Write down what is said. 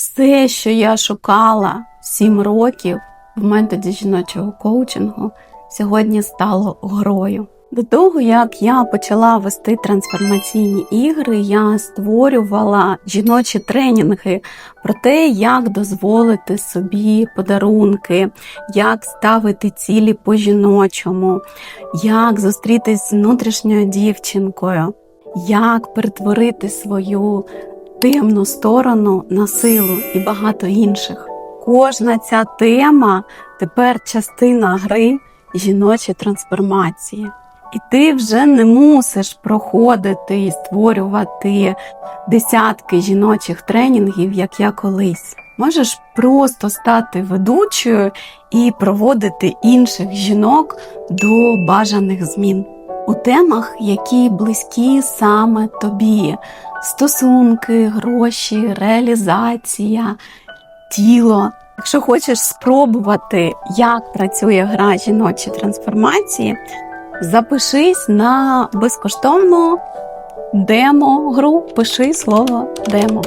Все, що я шукала 7 років в методі жіночого коучингу, сьогодні стало грою. До того, як я почала вести трансформаційні ігри, я створювала жіночі тренінги про те, як дозволити собі подарунки, як ставити цілі по-жіночому, як зустрітись з внутрішньою дівчинкою, як перетворити свою темну сторону на силу і багато інших. Кожна ця тема тепер частина гри жіночі трансформації. І ти вже не мусиш проходити і створювати десятки жіночих тренінгів, як я колись. Можеш просто стати ведучою і проводити інших жінок до бажаних змін у темах, які близькі саме тобі: стосунки, гроші, реалізація, тіло. Якщо хочеш спробувати, як працює гра жіночі трансформації, запишись на безкоштовну демо-гру. Пиши слово демо.